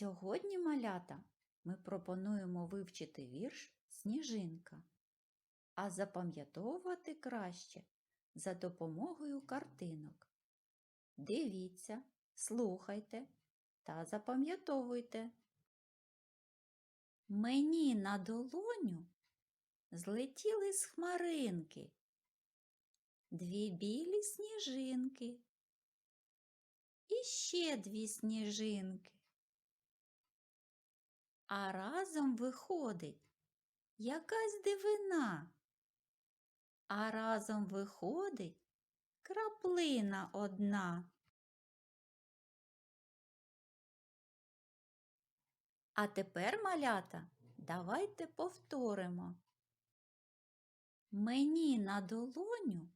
Сьогодні, малята, ми пропонуємо вивчити вірш Сніжинка, а запам'ятовувати краще за допомогою картинок. Дивіться, слухайте та запам'ятовуйте. Мені на долоню злетіли з хмаринки дві білі сніжинки і ще дві сніжинки. А разом виходить якась дивина, а разом виходить краплина одна. А тепер, малята, давайте повторимо. Мені на долоню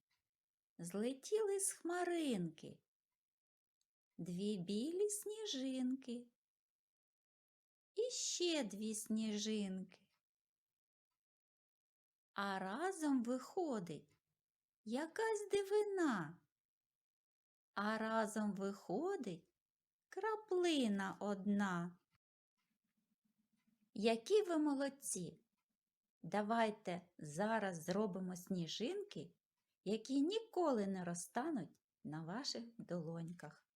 злетіли з хмаринки дві білі сніжинки і ще дві сніжинки. А разом виходить якась дивина, а разом виходить краплина одна. Які ви молодці! Давайте зараз зробимо сніжинки, які ніколи не розтануть на ваших долоньках.